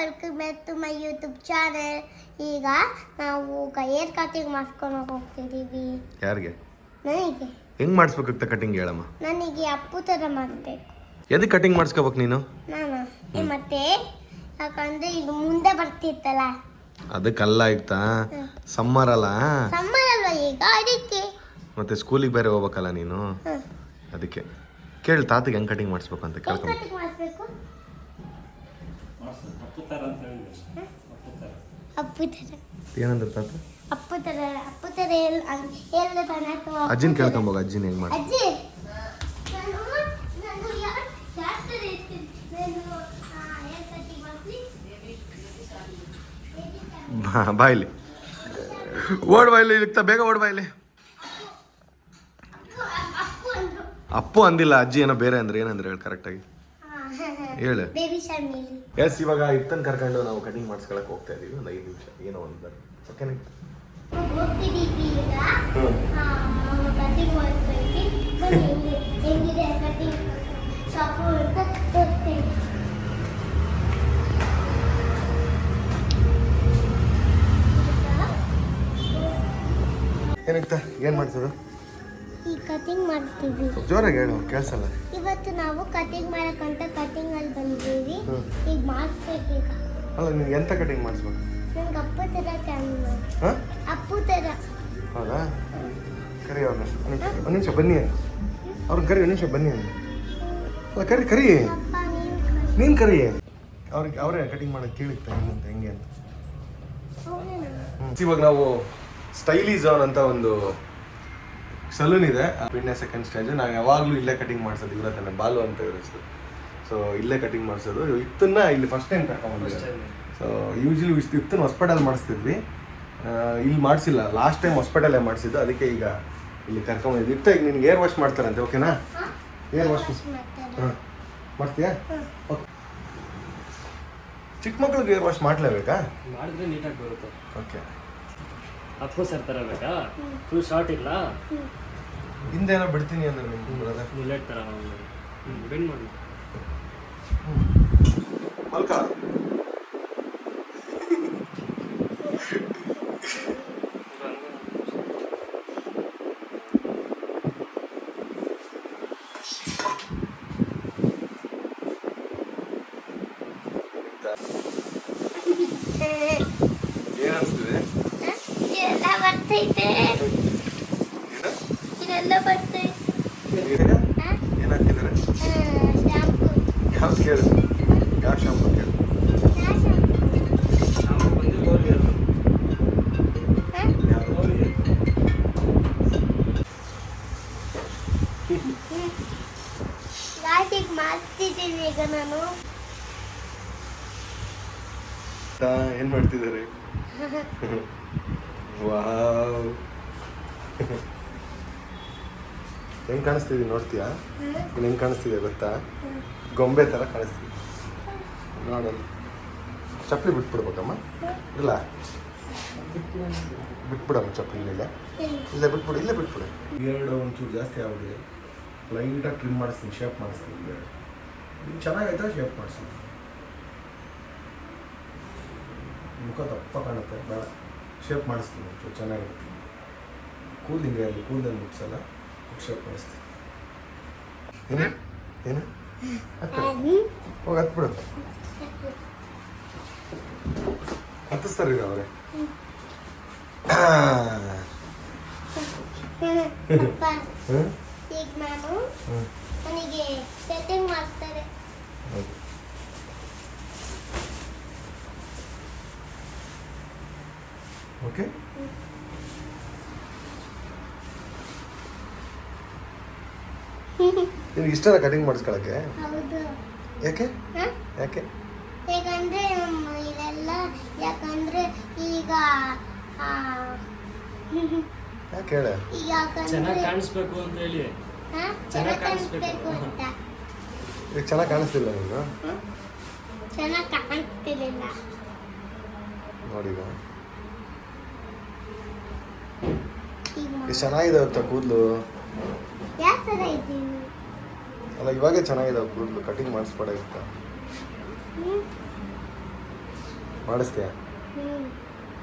Welcome back to my YouTube channel ಈಗ ನಾವು hair cutting ಮಾಡ್ಕೊಂಡು ಹೋಗ್ತಿದ್ದೀವಿ ಯಾರಿಗೆ? ನನಗೆ. ಹೆಂಗ್ ಮಾಡಿಸ್ಬೇಕಾಗ್ತ ಕಟಿಂಗ್ ಹೇಳಮ್ಮ? ನನಗೆ ಅಪ್ಪು ತರ ಮಾಡಬೇಕು. ಎದಕ್ಕೆ ಕಟಿಂಗ್ ಮಾಡಿಸ್ಕೋಬೇಕು ನೀನು? ನಾನು. ಏ, ಮತ್ತೆ? ಯಾಕಂದ್ರೆ ಇದು ಮುಂದೆ ಬರ್ತಿತ್ತಲ್ಲ. ಅದಕ್ಕಲ್ಲ ಆಯ್ತಾ? ಸಮ್ಮರ್ ಅಲ್ಲ? ಸಮ್ಮರ್ ಅಲ್ಲ ಈಗ? ಅದಕ್ಕೆ. ಮತ್ತೆ ಸ್ಕೂಲಿಗೆ ಬೇರೆ ಹೋಗ್ಬೇಕಲ್ಲ ನೀನು? ಹ್ಮ್. ಅದಕ್ಕೆ. ಕೇಳಿ ತಾತಿಗೆ ಹೆಂಗ್ ಕಟಿಂಗ್ ಮಾಡಿಸ್ಬೇಕು ಅಂತ ಹೇರ್ ಕೇಳ್ಕೊಂಡು ಕಟಿಂಗ್ ಮಾಡಿಸ್ಬೇಕು? ಅಪ್ಪು ಥರ ಏನಂದ್ರೆ ತಾತ ಅಪ್ಪು ಥರ ಅಪ್ಪು ಥರ ಎಲ್ ಎಲ್ಲ ತಾನೆ ಅಥವಾ ಅಪ್ಪು ಅಜ್ಜಿನ ಕೇಳ್ಕೊಂಬೋಗ ಅಜ್ಜಿನ ಹೆಂಗ್ ಮಾಡಿ ಅಜ್ಜಿ ಬಾಯ್ಲಿ ಓಡ್ ಬಾಯ್ಲಿ ಇಲ್ಲಿ ಬೇಗ ಓಡ್ ಬಾಯ್ಲಿ ಅಪ್ಪು ಅಂದಿಲ್ಲ ಅಜ್ಜಿ ಏನೋ ಬೇರೆ ಅಂದ್ರೆ ಏನಂದ್ರೆ ಹೇಳಿ ಕರೆಕ್ಟಾಗಿ ಹೇಳು. ಬೇಬಿ ಶಾಮಿಲಿ ಎಸ್ ಇವಾಗ ಇತ್ತನ್ ಕರ್ಕೊಂಡು ನಾವು ಕಟಿಂಗ್ ಮಾಡಿಸ್ಕೊಳಕ್ ಹೋಗ್ತಾ ಇದೀವಿ. ಒಂದು ಐದು ನಿಮಿಷ. ಏನೋ ಒಂದು ಓಕೆನಾ ಹೋಗ್ತಿದ್ದೀವಿ ಈಗ. ಹ್ಮ್ ಕಟಿಂಗ್ ಮಾಡ್ತೀವಿ ಬನ್ನಿ ಇಲ್ಲಿ ಹೆಂಗಿದೆ ಕಟಿಂಗ್ ಶಾಪು ಅಂತ ತೋರಿಸ್ತೀನಿ ಏನಿಕ್ತ? ಏನ್ ಮಾಡ್ತದ ಈ ಕಟಿಂಗ್ ಮಾಡ್ತೀವಿ. ಜೋರಾಗಿ ಹೇಳು ಕೇಳಿಸಲ್ಲ. ಇವತ್ತು ನಾವು ಕಟಿಂಗ್ ಮಾಡಕಂತ ಕಟಿಂಗ್ ಅಲ್ಲಿ ಬಂದಿದ್ದೀವಿ. ಹ್ಮ್. ಈಗ ಮಾಡಿಸ್ಬೇಕೀಗ ಅಲ್ಲ ನೀವು ಎಂತ ಕಟಿಂಗ್ ಮಾಡಿಸ್ಬೇಕು? ನಂಗೆ ಅಪ್ಪ ಥರ ಕ್ಯಾನ್ ಹಾ? ಅಪ್ಪು ಥರ. ಹೌದಾ? ಕರಿ ಅವ್ರನ್ನ. ಒಂದು ನಿಮಿಷ ಬನ್ನಿ ಅವರು ಅವ್ರನ್ನ ಕರಿ ಒಂದು ನಿಮಿಷ ಬನ್ನಿ ಅಂತ. ಅಲ್ಲ ಕರಿ ಕರಿ. ನೀನು ಕರಿ. ಅವ್ರಿಗೆ ಅವರೇ ಕಟಿಂಗ್ ಮಾಡೋದು ಕೇಳಿತ್ತ ಏನಂತ ಹೆಂಗೆ ಅಂತ. ಇವಾಗ ನಾವು ಸ್ಟೈಲಿ ಝೋನ್ ಅಂತ ಒಂದು ಸಲೂನ್ ಇದೆ. ಪಿಣ್ಯ ಸೆಕೆಂಡ್ ಸ್ಟೇಜ್ ನಾವು ಯಾವಾಗಲೂ ಇಲ್ಲೇ ಕಟಿಂಗ್ ಮಾಡಿಸೋದು ಇವರ ತಾನೆ ಬಾಲು ಅಂತ ಹೆಸರು. ಸೊ ಇಲ್ಲೇ ಕಟಿಂಗ್ ಮಾಡಿಸೋದು. ಇತ್ತನ್ನ ಇಲ್ಲಿ ಫಸ್ಟ್ ಟೈಮ್ ಕರ್ಕೊಂಡ್ಬಂದಿದ್ದೆ ಸೊ ಯೂಶಲಿ ಇತ್ತನ್ನ ಹಾಸ್ಪಿಟಲ್ ಮಾಡಿಸ್ತಿದ್ವಿ. ಇಲ್ಲಿ ಮಾಡಿಸಿಲ್ಲ. ಲಾಸ್ಟ್ ಟೈಮ್ ಹಾಸ್ಪಿಟಲೇ ಮಾಡಿಸಿದ್ದು. ಅದಕ್ಕೆ ಈಗ ಇಲ್ಲಿ ಕರ್ಕೊಂಬಂದಿದ್ವಿ. ಇತ್ತ ಈಗ ನಿನ್ಗೆ ಏರ್ ವಾಶ್ ಮಾಡ್ತಾರಂತೆ. ಓಕೆನಾ ಏರ್ ವಾಶ್ ಮಾಡ್ತಾರೆ. ಹಾಂ. ಮಾಡ್ತೀಯಾ? ಓಕೆ ಚಿಕ್ಕ ಮಕ್ಳಿಗೆ ಏರ್ ವಾಶ್ ಮಾಡಲೇಬೇಕಾ? ಮಾಡಿದ್ರೆ ನೀಟಾಗಿ ಬರುತ್ತೆ. ಓಕೆ ಅಪ್ಪು ಸರ್ ಥರ ಬೇಕಾ ಫುಲ್ ಶಾರ್ಟ್ ಇಲ್ಲ ಹಿಂದೆ ಏನೋ ಬಿಡ್ತೀನಿ ಅಂದ್ರೆ ನಿಮ್ಗೆ ಬ್ರದರ್ ಬುಲೆಟ್ ಥರ ಬೆಂಡ್ ಮಾಡಿ ಮಲ್ಕ ಏನ್ ಅನ್ಸ್ತಿದೆ ಇದೆಲ್ಲ ಬರ್ತೈತೆ ಇದೆಲ್ಲ ಬರ್ತೈತೆ ಹಾ? ಏನ್ ಹಾಕಿದ್ದಾರೆ ಆ, ಶಾಂಪು ಯಾವ ಕೇಳು ಯಾವ ಶಾಂಪು ಕೇಳು ಯಾವ ಶಾಂಪು ಹಾ? ಗಾಡಿಗೆ ಮಾಡ್ತಿದ್ದೀನಿ ಈಗ ನಾನು. ಏನ್ ಮಾಡ್ತಿದ್ದಾರೆ? ವಾವ್. ಹೆಂಗ್ ಕಾಣಿಸ್ತಿದೀನಿ ನೋಡ್ತೀಯಾ? ಇನ್ನು ಹೆಂಗ್ ಕಾಣಿಸ್ತಿದೆ ಗೊತ್ತಾ? ಗೊಂಬೆ ತರ ಕಾಣಿಸ್ತಿದೆ. ನೋಡಲ್ಲ ಚಪ್ಪಲಿ ಬಿಟ್ಬಿಡ್ಬೇಕಮ್ಮ. ಇಲ್ಲ. ಬಿಟ್ಬಿಡಮ್ಮ ಚಪ್ಪಲಿ ಇಲ್ಲೇ. ಇಲ್ಲೇ ಬಿಟ್ಬಿಡು ಇಲ್ಲೇ ಬಿಟ್ಬಿಡು. ಎರಡು ಒಂಚೂರು ಜಾಸ್ತಿ ಆಗ್ಬಿಡಿ ಲೈಟಾಗಿ ಟ್ರಿಮ್ ಮಾಡಿಸ್ತೀನಿ ಶೇಪ್ ಮಾಡಿಸ್ತೀನಿ ಬಿಯರ್ಡ್ ಇದು ಚೆನ್ನಾಗೈತಾ ಶೇಪ್ ಮಾಡಿಸ್ತೀನಿ. ಮುಖ ದಪ್ಪ ಕಾಣುತ್ತೆ ಬೇಡ. ಶೇಪ್ ಮಾಡಿಸ್ತೀನಿ ಒಂಚೂರು ಚೆನ್ನಾಗಿರ್ತೀನಿ ಕೂಲ್ ಹಿಂಗೆ ಇರಲಿ ಕೂದಲಲ್ಲಿ ಮುಟ್ಸಲ್ಲ ಮಾಡಿಸ್ತೀನಿ ಏನು? ಏನು? ಹೋಗಿ? ಹತ್ಬಿಡು ಹತ್ತಿಸ್ತಾರೆ ಈಗ ಅವರೇ. ಈಗ ನಾನು ನನಗೆ ಸೆಟ್ಟಿಂಗ್ ಮಾಡ್ತಾರೆ. ಓಕೆ? ನಿನಗೆ ಇಷ್ಟನ ಕಟಿಂಗ್ ಮಾಡಿಸ್ಕೊಳಕ್ಕೆ? ಹೌದು. ಯಾಕೆ? ಹಾ? ಯಾಕೆ? ಯಾಕಂದ್ರೆ ನಮ್ಮ ಇದೆಲ್ಲ ಯಾಕಂದ್ರೆ ಈಗ ಆ, ಯಾಕೆ ಹೇಳ? ಈಗ ಚೆನ್ನಾಗಿ ಯಾಕಂದ್ರೆ ಕಾಣಿಸ್ಬೇಕು ಅಂತ ಹೇಳಿ. ಹಾ? ಚೆನ್ನಾಗ್ ಚೆನ್ನಾಗ್ ಕಾಣಿಸ್ಬೇಕು. ಕಾಣಿಸ್ಬೇಕು ಅಂತ. ಈಗ ಚೆನ್ನಾಗಿ ಕಾಣಿಸ್ತಿಲ್ಲ ನೀನು ಚೆನ್ನಾಗಿ ಕಾಣಿಸ್ತಿರ್ಲಿಲ್ಲ ನೋಡಿ ಈಗ. ಈಗ ಎಷ್ಟು ಚೆನ್ನಾಗಿದೆ ಅಂತ ಕೂದಲು. ಅಲ್ಲ ಇವಾಗ ಚೆನ್ನಾಗಿದೆ ಕೂದಲು ಕಟಿಂಗ್ ಮಾಡಿಸ್ಬೇಡ ಇತ್ತ ಮಾಡಿಸ್ತೀಯ?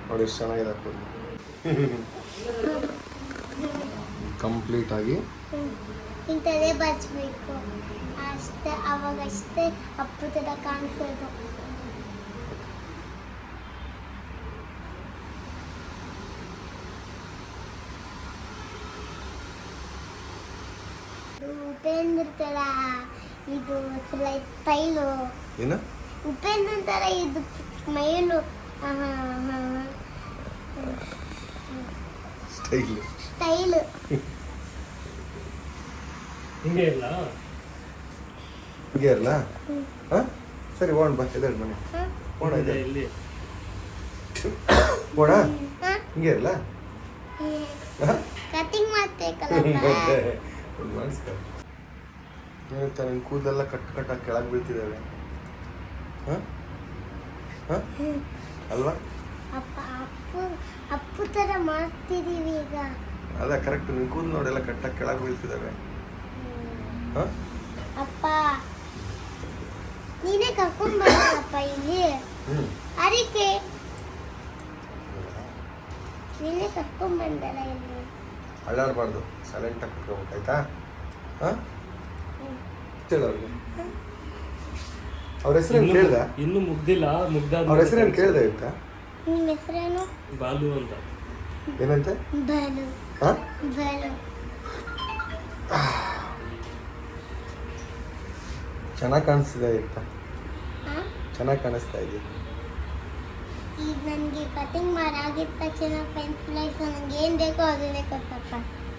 ನೋಡಿ ಎಷ್ಟು ಚೆನ್ನಾಗಿದೆ ಕೂದಲು ಕಂಪ್ಲೀಟ್ ಆಗಿ. ಇಂಥದೇ ಬರ್ಸ್ಬೇಕು ಅಷ್ಟೇ ಅವಾಗ ಅಷ್ಟೇ ಅಪ್ಪು ಥರ ಕಾಣಿಸೋದು ಇದು ಉಪೇಂದ್ರ ತರ ಇದು ಸ್ಟೈಲು. ಏನು? ಉಪೇಂದ್ರ ತರ ಇದು ಸ್ಮೈಲು ಸ್ಟೈಲ್. ಸ್ಟೈಲು. ಹಿಂಗೆ ಇಲ್ಲ ಹೀಗೆ ಇರಲ್ಲ. ಹಾಂ? ಸರಿ ಓಣ ಬಾ ಎದ್ದೇಳು ಮನೆ. ಓಣ ಇಲ್ಲಿ. ಓಣ ಹಿಂಗೆ ಇರಲ್ಲ ಕಟಿಂಗ್ ಮಾಡ್ಬೇಕಲ್ಲ ಏನಂತ ನಿನ್ನ ಕೂದಲೆಲ್ಲ ಕಟ್ ಕಟ್ಟಾಗಿ ಕೆಳಗೆ ಬೀಳ್ತಿದ್ದಾವೆ. ಹಾಂ? ಹಾಂ? ಅಲ್ವಾ? ಅಪ್ಪ ಅಪ್ಪು ಅಪ್ಪು ಥರ ಮಾಡ್ತಿದ್ದೀವಿ ಈಗ. ಅದ ಕರೆಕ್ಟ್ ನಿನ್ನ ಕೂದಲು ನೋಡೆಲ್ಲ ಕಟ್ಟಾಗಿ ಕೆಳಗೆ ಬೀಳ್ತಿದ್ದಾವೆ. ಹಾಂ? ಅಪ್ಪ ನೀನೇ ಕರ್ಕೊಂಡು ಬರಪ್ಪ ಇಲ್ಲಿ. ಅದಕ್ಕೆ ನೀನೇ ಕರ್ಕೊಂಡು ಬಂದಲ್ಲ ಇಲ್ಲಿ. ಅಳ್ಳಾಡಬಾರ್ದು. ಸೈಲೆಂಟಾಗಿ ಕುತ್ಕೋಬೇಕು ಆಯ್ತಾ? ಹಾಂ? ಅವ್ರಿಗೆ ಅವ್ರ ಹೆಸರೇನು ಕೇಳ್ದ? ಇನ್ನು ಮುಗ್ದಿಲ್ಲ ಮುಗ್ದ ಅವ್ರ ಹೆಸರೇನು ಕೇಳ್ದೆ ಇತ್ತ ನಿಮ್ಮ ಹೆಸರೇನು ಬಾಲು ಅಂತ. ಏನಂತೆ? ಬಾಲು. ಹಾಂ ಬಲು. ಚೆನ್ನಾಗಿ ಕಾಣಿಸ್ತಿದೆ ಇತ್ತ ಹಾ ಚೆನ್ನಾಗಿ ಕಾಣಿಸ್ತಾ ಇದೆ. ಈಗ ನನಗೆ ಕಟಿಂಗ್ ಮಾಡಾಗಿದ ತಕ್ಷಣ ಪೆನ್ಸಿಲ್ ಐಸು ನನಗೆ ಏನು ಬೇಕೋ ಅದನ್ನೇ ಕೊಟ್ಟಪ್ಪ.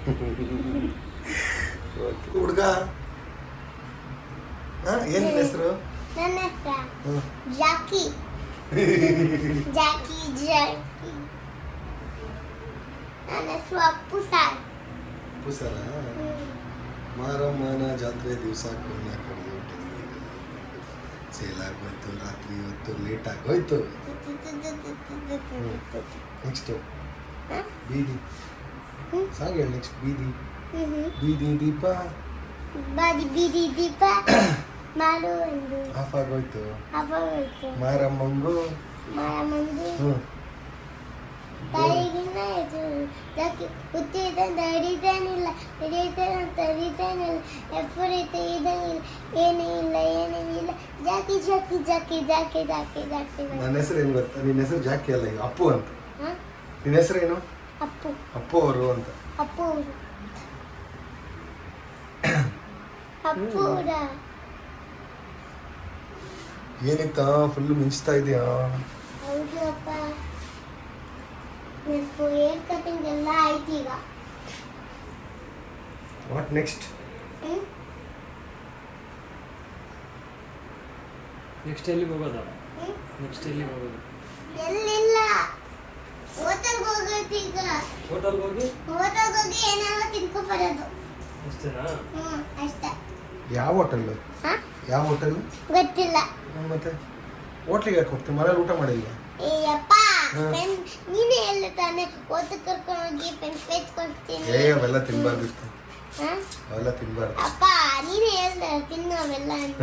ಹುಡುಗ. ಏನು ಹೆಸರು? ನನ್ನ ಹೆಸರ ಜಾಕಿ. Jackie Jackie. ನನ್ನ ಹೆಸರು ಅಪ್ಪು ಸಾರ್ ಅಪ್ಪು ಹ್ಮ್. ಮಾರಮ್ಮನ ಜಾತ್ರೆ ದಿವಸ ಕೋಣ ಕಡೆ ಸೇಲಾಗಿ ಹೋಯ್ತು ರಾತ್ರಿ ಹೊತ್ತು ಲೇಟ್ ಆಗೋಯ್ತು. ನೆಕ್ಸ್ಟು? ಬೀದಿ. ಸಾಂಗ್ ಹೇಳಿ ನೆಕ್ಸ್ಟ್ ಬೀದಿ. ಬೀದಿ ದೀಪ. ಬೀದಿ ದೀಪ. ಮಾಡು ಒಂದು ಆಫ್ ಆಗೋಯ್ತು ಹಬ್ಬವಾಯ್ತು ಮಾರಮ್ಮಂಗು. ಮಾರಮ್ಮಂದು ಹ್ಞೂ. ತಾಯಿಗಿನ್ನ ಇದು ಜಾಕಿ ಹುಟ್ಟಿದಂತ ಹಿಡಿತಾನಿಲ್ಲ ಹಿಡಿತಾನಂತ ಹಿಡಿತಾನಿಲ್ಲ ಎಪ್ಪರೈತೆ ಇದಂಗಿಲ್ಲ ಏನೂ ಇಲ್ಲ ಏನೂ ಇಲ್ಲ. Jackie Jackie Jackie Jackie Jackie Jackie. ನನ್ನ ಹೆಸರು ಏನು ಗೊತ್ತಾ? ನಿನ್ನ ಹೆಸರು ಜಾಕಿ ಅಲ್ಲ ಈಗ ಅಪ್ಪು ಅಂತ. ನಿನ್ನ ನಿನ್ನ ಹೆಸರೇನು ಅಪ್ಪು. ಅಪ್ಪು ಅವರು ಅಂತ. ಅಪ್ಪು ಅವರು. ಅಪ್ಪು ಏನಿತ್ತಾ? ಫುಲ್ ಮಿಂಚ್ತಾ ಇದೆಯಾ? ಹೌದು ಅಪ್ಪ. ನನ್ನ ಹೇರ್ ಕಟಿಂಗ್ ಎಲ್ಲ ಆಯ್ತು ಈಗ. ವಾಟ್ ನೆಕ್ಸ್ಟ್ ನೆಕ್ಸ್ಟ್ ಎಲ್ಲಿ ಹೋಗೋದ? ನೆಕ್ಸ್ಟ್ ಎಲ್ಲಿ ಹೋಗೋದು? ಎಲ್ಲಿಲ್ಲ. ಹೋಟೆಲ್ಗೆ ಹೋಗೋದು ಈಗ. ಹೋಟೆಲ್ಗೆ ಹೋಗಿ? ಹೋಟೆಲ್ಗೆ ಹೋಗಿ ಏನಾದ್ರು ತಿನ್ಕೊ ಬರೋದು. ಅಷ್ಟೇನಾ? ಹ್ಞೂ ಅಷ್ಟೇ. ಯಾವ ಹೋಟೆಲ್ ಹಾಂ? ಯಾವ ಹೋಟೆಲ್? ಗೊತ್ತಿಲ್ಲ. ಮತ್ತೆ? ಹೋಟ್ಲಿಗೆ ಯಾಕೆ ಹೋಗ್ತೀವಿ ಮನೇಲಿ ಊಟ ಮಾಡಿಲ್ಲ ಹಾ. ಪೆನ್ ನೀನೇ ಎಲ್ಲ ತಾನೆ ಕರ್ಕೊಂಡು ಹೋಗಿ ಪೆನ್ ಪೇಜ್ ಕೊಡ್ತೀನಿ. ಏ ಅವೆಲ್ಲ ತಿನ್ಬಾರ್ದಿತ್ತು ಹಾಂ? ಅವೆಲ್ಲ ತಿನ್ಬಾರ್ದು. ಅಪ್ಪ ನೀನೇ ಹೇಳ್ದೆ ತಿನ್ನು ಅವೆಲ್ಲ ಅಂತ.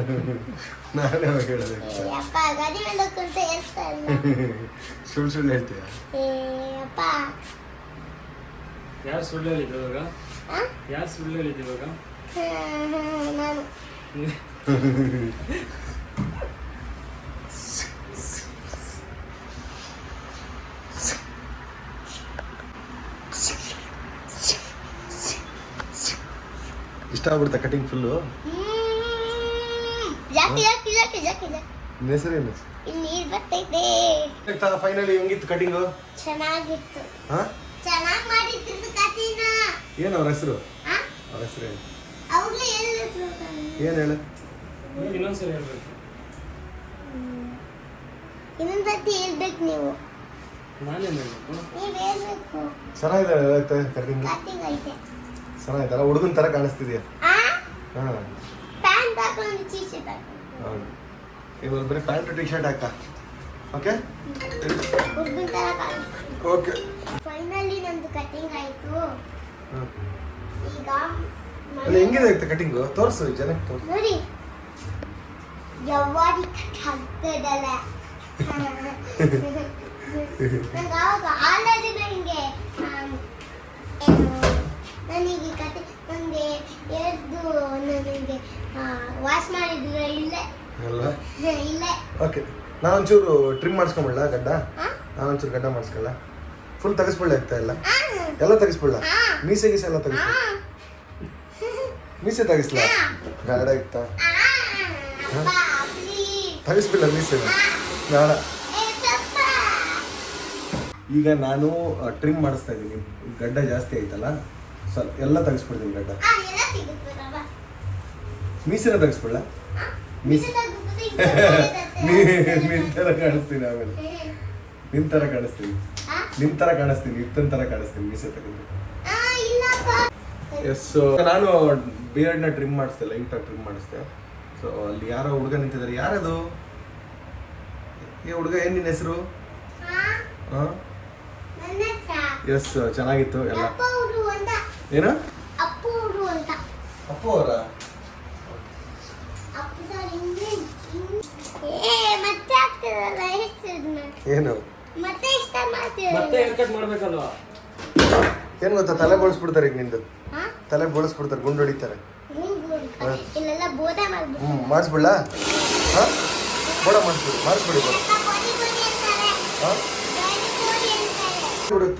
ನಾನೇ ಅವಾಗ ಹೇಳಿದೆ. ಏ ಅಪ್ಪ ಗಾಡಿ ಮೇಲೆ ಕುಂತ ಹೇಳ್ತಾ ಇಲ್ಲ. ಸುಳ್ಳು ಸುಳ್ಳು ಹೇಳ್ತೀಯ? ಏ ಅಪ್ಪ ಯಾರು ಸುಳ್ಳು ಹೇಳಿದ್ದು ಇವಾಗ? ಹಾಂ ಯಾರು ಸುಳ್ಳು ಹೇಳಿದ್ದು ಇವಾಗ? ನಾನು. ಇಷ್ಟ ಆಗ್ಬಿಡ್ತಾ ಕಟಿಂಗ್ ಫುಲ್ಲು ಹೆಸರೇನು ನೀರು ಬರ್ತೈತೆ. ಫೈನಲಿ ಹೆಂಗಿತ್ತು ಕಟಿಂಗು ಚೆನ್ನಾಗಿತ್ತು. ಹಾಂ? ಚೆನ್ನಾಗಿ ಏನು ಅವ್ರ ಹೆಸರು? ಅವ್ರ ಹೇಳಿದ್ರು ಏನು ಹೇಳು? ಇನ್ನೊಂದ್ಸರಿ ಹೇಳ್ಬೇಕು. ಇನ್ನೊಂದ್ಸತಿ ಹೇಳ್ಬೇಕು ನೀವು. ನಾನೇನು ಹೇಳ್ಬೇಕು? ನೀವು ಹೇಳ್ಬೇಕು. ಚೆನ್ನಾಗಿದೆ ಕಟಿಂಗ್? ಕಟಿಂಗ್ ಐತೆ. ಚೆನ್ನಾಗಿತ್ತಲ್ಲ ಹುಡುಗನ ಥರ ಕಾಣಿಸ್ತಿದ್ಯಾ? ಆ? ಹಾಂ. ಪ್ಯಾಂಟ್ ಹಾಕೊಂಡು ಟೀ ಶರ್ಟ್ ಹಾಕೊಂಡು ಹೌದು. ಇವಾಗ ಬರೀ ಪ್ಯಾಂಟ್ ಟಿ ಶರ್ಟ್ ಹಾಕ ಓಕೆ? ಹುಡುಗನ ಥರ ಕಾಣಿಸ್ತು ಓಕೆ. ಫೈನಲಿ ನಂದು ಕಟಿಂಗ್ ಆಯ್ತು. ಈಗ ಅಲ್ಲಿ ಹೆಂಗಿದೆ ಆಯ್ತು ಕಟಿಂಗು? ತೋರಿಸು ಜನಕ್ಕೆ ತೋರಿಸು. ನೋಡಿ. ಕಟ್ ಆಗ್ತದಲ್ಲ ನಂಗೆ ಆವಾಗ ನನಗೆ ನನಗೆ ಕತೆ ನನಗೆ ಎದ್ದು ನನಗೆ ವಾಶ್ ಮಾಡಿದ್ರೆ ಇಲ್ಲೇ ಇಲ್ಲ ಇಲ್ಲೇ ಓಕೆ ನಾನು ಒಂಚೂರು ಟ್ರಿಮ್ ಮಾಡಿಸ್ಕೊಂಬಿಡ್ಲಾ ಗಡ್ಡ? ಹಾ? ನಾನು ಒಂಚೂರು ಗಡ್ಡ ಮಾಡಿಸ್ಕೊಳ್ಳ? ಫುಲ್ ತೆಗಿಸ್ಬಿಡ್ಲ ಆಗ್ತಾ ಇಲ್ಲ? ಎಲ್ಲ ತೆಗಿಸ್ಬಿಡ್ಲ. ಮೀಸೆ ಗೀಸೆ ಎಲ್ಲ ತೆಗಿಸ್ಬಿಡ ಮೀಸೆ ತೆಗಿಸ್ಲಾ. ಬೇಡ ಇತ್ತಾ? Please. ಮೀಸೆ ಬೇಡ ಈಗ ನಾನು ಟ್ರಿಮ್ ಮಾಡಿಸ್ತಾ ಇದ್ದೀನಿ. ಗಡ್ಡ ಜಾಸ್ತಿ ಆಯ್ತಲ್ಲ? ಸ್ವಲ್ಪ ಎಲ್ಲ ತೆಗಿಸ್ಬಿಡ್ತೀನಿ ಗಡ್ಡ. ಮೀಸೆನ ತೆಗಿಸ್ಬಿಡ್ಲ? ಮೀಸೆ. ಇದು ತೆಗ್ದ್ಬಿಟ್ಟು ಇದು ನೀ ನಿನ್ ಥರ ಕಾಣಿಸ್ತೀನಿ ಆಮೇಲೆ. ನಿನ್ ಥರ ಕಾಣಿಸ್ತೀನಿ. ಥರ ಕಾಣಿಸ್ತೀನಿ ಇತ್ತನ್ ಥರ ಕಾಣಿಸ್ತೀನಿ ಮೀಸೆ ತೆಗೆದು. ಎಸ್ ನಾನು ಬಿಯರ್ಡ್ನ ಟ್ರಿಮ್ ಮಾಡಿಸ್ದೆ ಲೈಟಾಗಿ ಟ್ರಿಮ್ ಮಾಡಿಸ್ದೆ. ಸೊ ಅಲ್ಲಿ ಯಾರೋ ಹುಡುಗ ನಿಂತಿದ್ದಾರೆ ಯಾರದು? ಏ ಹುಡುಗ ಏನು ನಿನ್ನ ಹೆಸರು? ಎಸ್ ಚೆನ್ನಾಗಿತ್ತು ಎಲ್ಲ. ಏನು? ಅಪ್ಪು ಅವರು ಏನು? ಮತ್ತೆ ಇಷ್ಟ ಮತ್ತೆ ಹೇರ್ ಕಟ್ ಮಾಡ್ಬೇಕಲ್ವಾ? ಏನು ಗೊತ್ತಾ ತಲೆ ಬಳಸ್ಬಿಡ್ತಾರೆ ಈಗ ನಿಂದು. ಹಾ? ತಲೆ ಬಳಸ್ಬಿಡ್ತಾರೆ ಗುಂಡು ಹೊಡಿತಾರೆ ಗುಂಡು ಅಂತ. ಇಲ್ಲೆಲ್ಲ ಬೋಧ ಮಾಡ್ಬಿಟ್ಟು ಹ್ಞೂ ಮಾಡಿಸ್ಬಿಡ್ಲಾ? ಹಾಂ? ಬೋಡ ಮಾಡಿಸ್ಬಿಡಿ ಮಾಡಿಸ್ಬಿಡಿ ಬೋಡ. ಹಾಂ?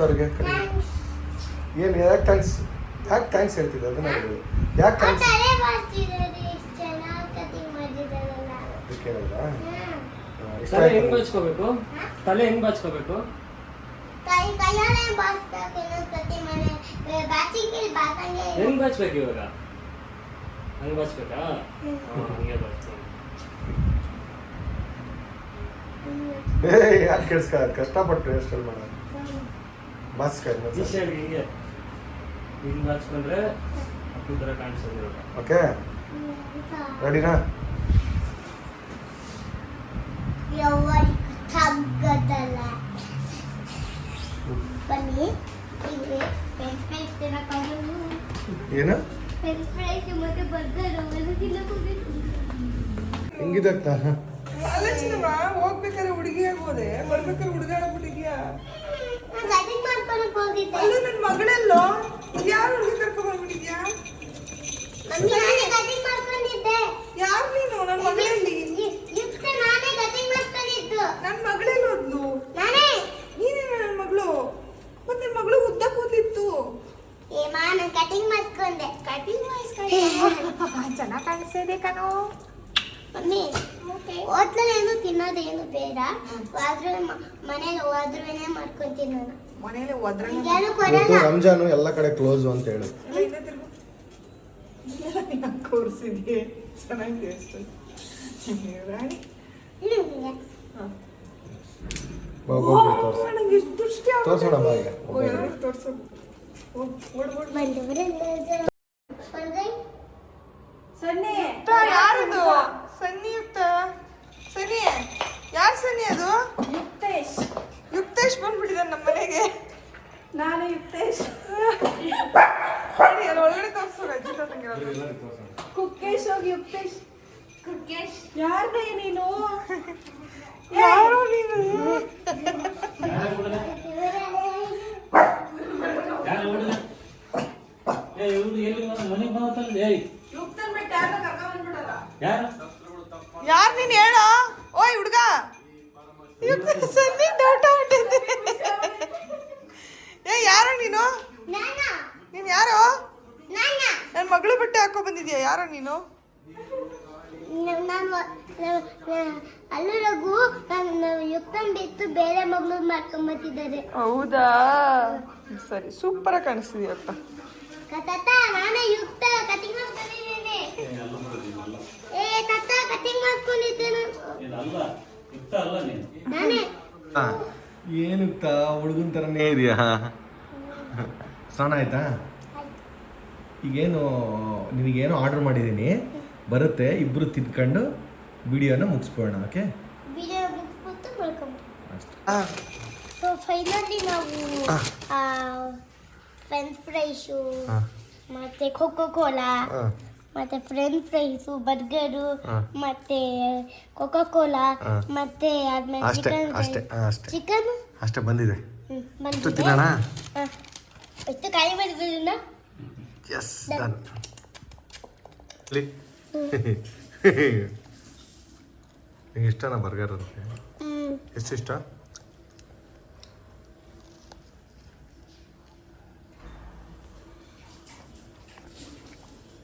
ಅವ್ರಿಗೆ. ಏನು ಯಾಕೆ ಥ್ಯಾಂಕ್ಸ್? ಯಾಕೆ ಥ್ಯಾಂಕ್ಸ್ ಹೇಳ್ತಿದ್ದೆ? ಅದನ್ನ ಹೇಳಿ. ಯಾಕೆ ಥ್ಯಾಂಕ್ಸ್? ಅದಕ್ಕೆ ತಲೆ ಹೆಂಗ್? ಬಾಚ್ಕೋಬೇಕು? ತಲೆ ಹೆಂಗ್ ಬಾಚ್ಕೋಬೇಕು? ಹೆಂಗ್ ಬಾಚ್ಬೇಕು ಇವಾಗ? ಹಂಗೆ ಬಸ್ಬೇಕಾ ಹಾಂ ಹಂಗೆ ಬಸ್ಬೇಕು ಏ ಕಷ್ಟಪಟ್ಟು ಎಷ್ಟು ಮಾಡ ಬಾಸ್ಕ ಟೀಶರ್ಟ್ ಹಿಂಗೆ. ಹಿಂಗೆ ಬಾಚ್ಕೊಂಡ್ರೆ ಅಪ್ಪು ಥರ ಕಾಣಿಸೋದು ಓಕೆ. ರೆಡಿನಾ? ಏನು? ಅಲ್ಲ ಚಿನ್ನಮ್ಮ ಹೋಗ್ಬೇಕಾದ್ರೆ ಹುಡುಗಿಯಾಗಿ ಹೋದೆ ಬರ್ಬೇಕಾದ್ರೆ ಹುಡುಗ ಹೋಗಿದ್ದೆ. ಅಲ್ಲ ನನ್ನ ಮಗಳೆಲ್ಲೋ? ಯಾರು ಹುಡುಗಿ ಕರ್ಕೊಂಡ್ ಬಂದ್ಬಿಟ್ಟಿದ್ಯಾ ಯಾರು ನೀನು? ನನ್ನ ಮಗಳಲ್ಲಿ? ನನ್ನ ಮಗಳೆಲ್ಲ ಹೋದ್ಲು ನಾನೇ. ನೀನೇನ ನನ್ನ ಮಗಳು? ಮತ್ತೆ ನನ್ನ ಮಗಳು ಉದ್ದ ಕೂತಿತ್ತು. ಏ ಮಾ ನಾನು ಕಟಿಂಗ್ ಮಾಡ್ಕೊಂಡೆ ಕಟಿಂಗ್ ಮಾಡಿಸ್ಕೊಂಡೆ? ಚೆನ್ನಾಗಿ ಕಾಣಿಸ್ತಾ ಕಣೋ. ಮಮ್ಮಿ ಹೋಟ್ಲಲ್ಲಿ ತಿನ್ನೋದೇನು ಬೇಡ. ಆದ್ರೂ ಮನೇಲಿ ಹೋದ್ರೂನೇ ಮಾಡ್ಕೊಂತೀನಿ ನಾನು. ಮನೇಲಿ ಹೋದ್ರೆ ನಿಂಗೇನು ಇವತ್ತು ಕೊಡಲ್ಲ. ರಂಜಾನು ಎಲ್ಲ ಕಡೆ ಕ್ಲೋಸ್ ಅಂತ ಹೇಳು. ಕೂರಿಸಿದ್ಯೆ? ಚೆನ್ನಾಗಿದೆ ಅಷ್ಟು ರಾಣಿ? ಇಡು ನಿಂಗೆ. ಬಾ, ಹೋಗ್ಬಿಡು ತೋರ್ಸು. ನಂಗೆ ಎಷ್ಟು ದೃಷ್ಟಿ ತೋರ್ಸೋಣ ಬಾ ಈಗ. ಯಾರು ತೋರ್ಸು ಯಾರದು ಸನ್ನಿ ಯುಕ್ತ. ಸನ್ನಿ. ಯಾರು ಸನ್ನಿ ಅದು? ಯುಕ್ತೇಶ್. ಯುಕ್ತೇಶ್ ಬಂದ್ಬಿಟ್ಟಿದ್ದಾನೆ ನಮ್ಮ ಮನೆಗೆ. ನಾನು ಯುಕ್ತೇಶ್. ಒಳಗಡೆ ತೋರಿಸು ರಜಿತಾ ತಂಗಿರೋದು ಕುಕ್ಕೇಶ್ ಹೋಗಿ ಯುಕ್ತೇಶ್. ಕುಕ್ಕೇಶ್. ಯಾರ್ದೇ ನೀನು? ಯಾರು ನೀನು? ಯಾರು? ಯಾರು ನೀನು ಹೇಳೋ? ಓಯ್ ಹುಡುಗ. ಯುಕ್ತ ಸನ್ನಿ ಡೌಟ್ ಆಗ್ಬಿಟ್ಟಿದೆ ಏ ಯಾರೋ ನೀನು? ನಾನ? ನೀನು ಯಾರೋ? ನಾನ? ನನ್ನ ಮಗಳು ಬಟ್ಟೆ ಹಾಕೋ ಬಂದಿದ್ಯಾ? ಯಾರೋ ನೀನು? ನಾನು ಅಲ್ಲೂ ರಘು ನಾನು ಯುಕ್ತನ್ ಬಿಟ್ಟು ಬೇರೆ ಮಗಳು ಮಾಡ್ಕೊಂಬತ್ತಿದ್ದಾರೆ ಹೌದಾ? ಸರಿ ಸೂಪರ್ ಆಗಿ ಕಾಣಿಸ್ತಿದ್ಯಾ ಅಕ್ಕ ತಾತ ನಾನೇ ಯುಕ್ತ ಕಟಿಂಗ್ ಮಾಡ್ಕೊಂಡಿದ್ದೀನಿ. ಏ ತಾತ ಕಟಿಂಗ್ ಮಾಡ್ಕೊಂಡಿದ್ದೆ ನಾನು? ನಾನೇ. ಏನು ಹುಡುಗನ ಥರನೇ ಇದೆಯಾ ಸ್ನಾನ ಆಯ್ತಾ? ಈಗೇನು ನಿಮಗೇನು ಆರ್ಡರ್ ಮಾಡಿದ್ದೀನಿ. ಬರುತ್ತೆ ಇಬ್ಬರು ತಿನ್ಕೊಂಡು ವಿಡಿಯೋನ ಮುಗಿಸ್ಬೋಣ ಓಕೆ? ಅಷ್ಟೇ. ಸೊ ಫೈನಲಿ ನಾವು ಫ್ರೆಂಚ್ ಫ್ರೈಸು ಮತ್ತೆ ಕೋಕೋ ಕೋಲಾ ಮತ್ತೆ ಫ್ರೆಂಚ್ ಫ್ರೈಸು ಬರ್ಗರು. ಮತ್ತೆ ಕೋಕಾ ಕೋಲಾ. ಮತ್ತೆ ಆದ್ಮೇಲೆ ಅಷ್ಟೇ ಚಿಕನ್ ಅಷ್ಟೇ ಅಷ್ಟೇ. ಚಿಕನ್ ಅಷ್ಟೇ ಬಂದಿದೆ. ಬಂದಿದೆ ತಿನ್ನೋಣ? ಹಾ. ಎಷ್ಟು ಕಾಯಿ ಮಾಡಿದ್ರನ್ನ ಎಸ್ ಡನ್. ನಿಂಗೆ ಇಷ್ಟನಾ ಬರ್ಗರ್ ಅಂತ? ಹ್ಮ್. ಎಷ್ಟು ಇಷ್ಟ